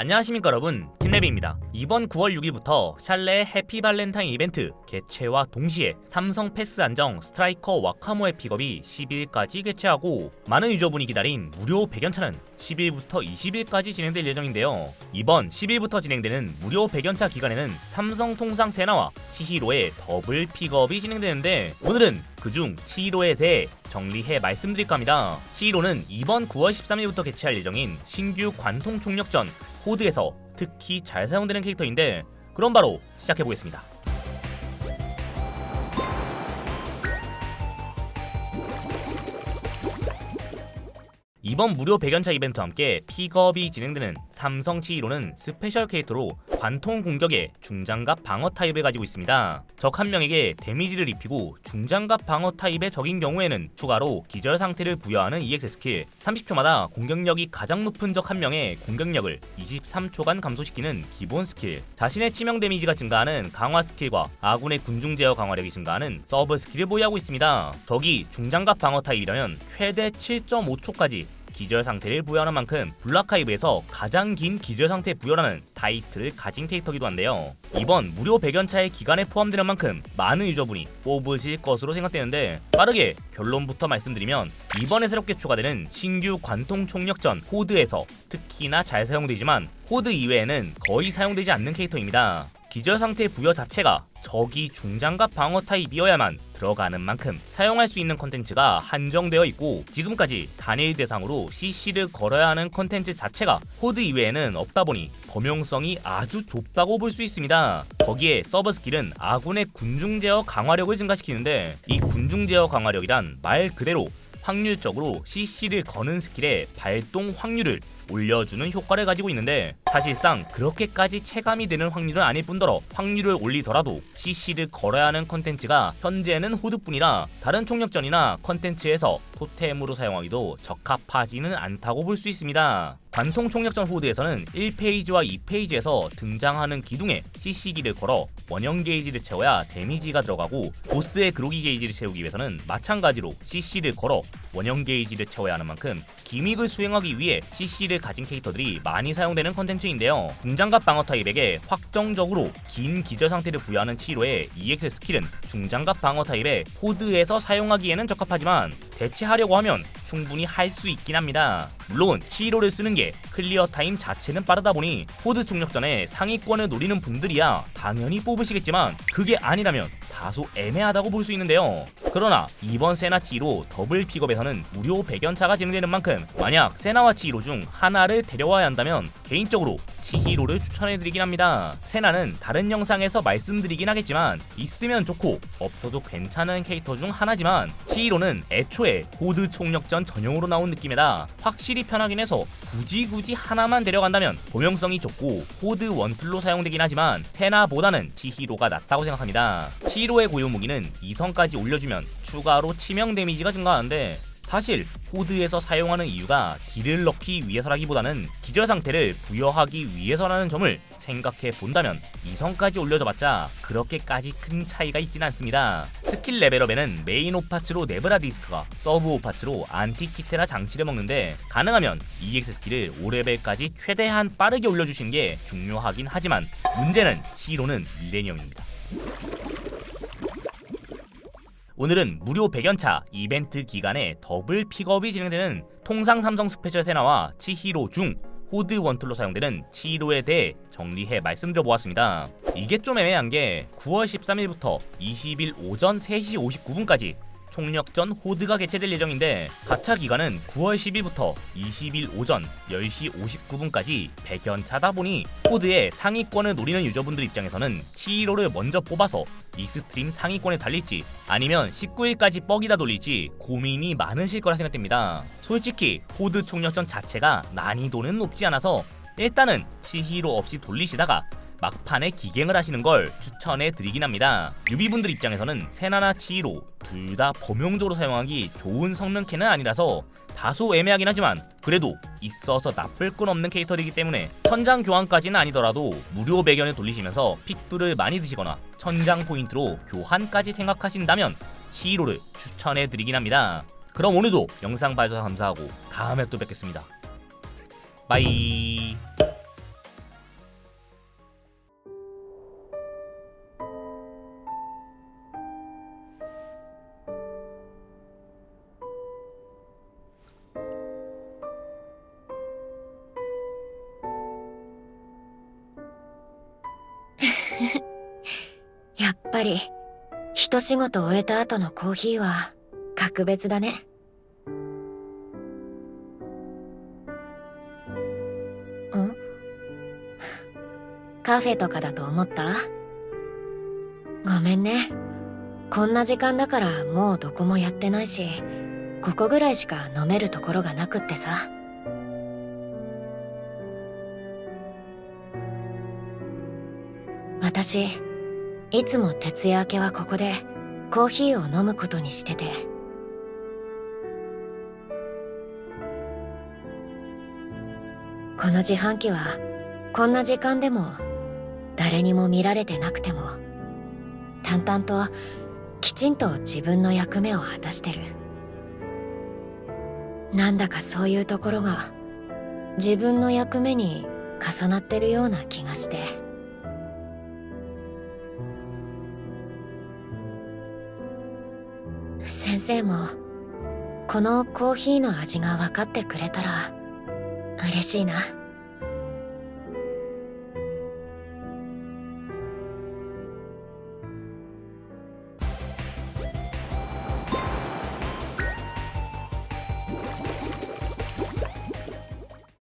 안녕하십니까 여러분. 팀레비입니다. 이번 9월 6일부터 샬레 해피 발렌타인 이벤트 개최와 동시에 삼성 패스 안정 스트라이커 와카모의 픽업이 10일까지 개최하고 많은 유저분이 기다린 무료 백연차는 10일부터 20일까지 진행될 예정인데요. 이번 10일부터 진행되는 무료 백연차 기간에는 삼성 통상 세나와 치히로의 더블 픽업이 진행되는데 오늘은 그중 치히로에 대해 정리해 말씀드릴까 합니다. 치히로는 이번 9월 13일부터 개최할 예정인 신규 관통 총력전 호드에서 특히 잘 사용되는 캐릭터인데 그럼 바로 시작해 보겠습니다. 이번 무료 백연차 이벤트와 함께 픽업이 진행되는 삼성 치히로는 스페셜 캐릭터로 관통 공격에 중장갑 방어 타입을 가지고 있습니다. 적 한 명에게 데미지를 입히고 중장갑 방어 타입의 적인 경우에는 추가로 기절 상태를 부여하는 EX 스킬 30초마다 공격력이 가장 높은 적 한 명의 공격력을 23초간 감소시키는 기본 스킬 자신의 치명 데미지가 증가하는 강화 스킬과 아군의 군중 제어 강화력이 증가하는 서브 스킬을 보유하고 있습니다. 적이 중장갑 방어 타입이라면 최대 7.5초까지 기절 상태를 부여하는 만큼 블락하이브에서 가장 긴 기절 상태 부여라는 타이틀을 가진 캐릭터기도 한데요. 이번 무료 백연차의 기간에 포함되는 만큼 많은 유저분이 뽑으실 것으로 생각되는데 빠르게 결론부터 말씀드리면 이번에 새롭게 추가되는 신규 관통 총력전 호드에서 특히나 잘 사용되지만 호드 이외에는 거의 사용되지 않는 캐릭터입니다. 기절 상태 부여 자체가 적이 중장갑 방어 타입이어야만 들어가는 만큼 사용할 수 있는 컨텐츠가 한정되어 있고 지금까지 단일 대상으로 CC를 걸어야 하는 컨텐츠 자체가 호드 이외에는 없다 보니 범용성이 아주 좁다고 볼 수 있습니다. 거기에 서브 스킬은 아군의 군중 제어 강화력을 증가시키는데 이 군중 제어 강화력이란 말 그대로 확률적으로 CC를 거는 스킬의 발동 확률을 올려주는 효과를 가지고 있는데 사실상 그렇게까지 체감이 되는 확률은 아닐 뿐더러 확률을 올리더라도 CC를 걸어야 하는 컨텐츠가 현재는 호드뿐이라 다른 총력전이나 컨텐츠에서 토템으로 사용하기도 적합하지는 않다고 볼 수 있습니다. 관통 총력전 호드에서는 1페이지와 2페이지에서 등장하는 기둥에 CC기를 걸어 원형 게이지를 채워야 데미지가 들어가고 보스의 그로기 게이지를 채우기 위해서는 마찬가지로 CC를 걸어 원형 게이지를 채워야 하는 만큼 기믹을 수행하기 위해 CC를 가진 캐릭터들이 많이 사용되는 컨텐츠인데요. 중장갑 방어 타입에게 확정적으로 긴 기절 상태를 부여하는 치료의 EX 스킬은 중장갑 방어 타입의 호드에서 사용하기에는 적합하지만 대체하려고 하면 충분히 할 수 있긴 합니다. 물론 치료를 쓰는 게 클리어 타임 자체는 빠르다 보니 호드 총력전에 상위권을 노리는 분들이야 당연히 뽑으시겠지만 그게 아니라면 다소 애매하다고 볼 수 있는데요. 그러나 이번 세나 치로 더블 픽업에서는 무료 백연차가 진행되는 만큼 만약 세나와 치히로 중 하나를 데려와야 한다면 개인적으로 치히로를 추천해드리긴 합니다. 세나는 다른 영상에서 말씀드리긴 하겠지만 있으면 좋고 없어도 괜찮은 캐릭터 중 하나지만 치히로는 애초에 호드 총력전 전용으로 나온 느낌이라 확실히 편하긴 해서 굳이 굳이 하나만 데려간다면 범용성이 좋고 호드 원툴로 사용되긴 하지만 세나보다는 치히로가 낫다고 생각합니다. 치히로의 고유 무기는 2성까지 올려주면 추가로 치명 데미지가 증가하는데 사실 호드에서 사용하는 이유가 딜을 넣기 위해서라기보다는 기절 상태를 부여하기 위해서라는 점을 생각해 본다면 2성까지 올려줘봤자 그렇게까지 큰 차이가 있진 않습니다. 스킬 레벨업에는 메인 오파츠로 네브라 디스크가 서브 오파츠로 안티키테라 장치를 먹는데 가능하면 EX 스킬을 5레벨까지 최대한 빠르게 올려주시는 게 중요하긴 하지만 문제는 치로는 밀레니엄입니다. 오늘은 무료 백연차 이벤트 기간에 더블 픽업이 진행되는 통상 삼성 스페셜 세나와 치히로 중 호드 원툴로 사용되는 치히로에 대해 정리해 말씀드려 보았습니다. 이게 좀 애매한 게 9월 13일부터 20일 오전 3시 59분까지 총력전 호드가 개최될 예정인데 가차 기간은 9월 10일부터 20일 오전 10시 59분까지 백연차다 보니 호드의 상위권을 노리는 유저분들 입장에서는 치히로를 먼저 뽑아서 익스트림 상위권에 달릴지 아니면 19일까지 뻑이다 돌릴지 고민이 많으실 거라 생각됩니다. 솔직히 호드 총력전 자체가 난이도는 높지 않아서 일단은 치히로 없이 돌리시다가 막판에 기갱을 하시는 걸 추천해 드리긴 합니다. 유비분들 입장에서는 세나나 치히로 둘 다 범용적으로 사용하기 좋은 성능캐는 아니라서 다소 애매하긴 하지만 그래도 있어서 나쁠 건 없는 캐릭터이기 때문에 천장 교환까지는 아니더라도 무료 배견을 돌리시면서 픽두를 많이 드시거나 천장 포인트로 교환까지 생각하신다면 치히로를 추천해 드리긴 합니다. 그럼 오늘도 영상 봐주셔서 감사하고 다음에 또 뵙겠습니다. 바이 やっぱり一仕事終えた後のコーヒーは格別だね。ん？カフェとかだと思った？ごめんね。こんな時間だからもうどこもやってないしここぐらいしか飲めるところがなくってさ。私いつも徹夜明けはここでコーヒーを飲むことにしてて。この自販機はこんな時間でも誰にも見られてなくても淡々ときちんと自分の役目を果たしてる。なんだかそういうところが自分の役目に重なってるような気がして。先生もこのコーヒーの味が分かってくれたら嬉しいな。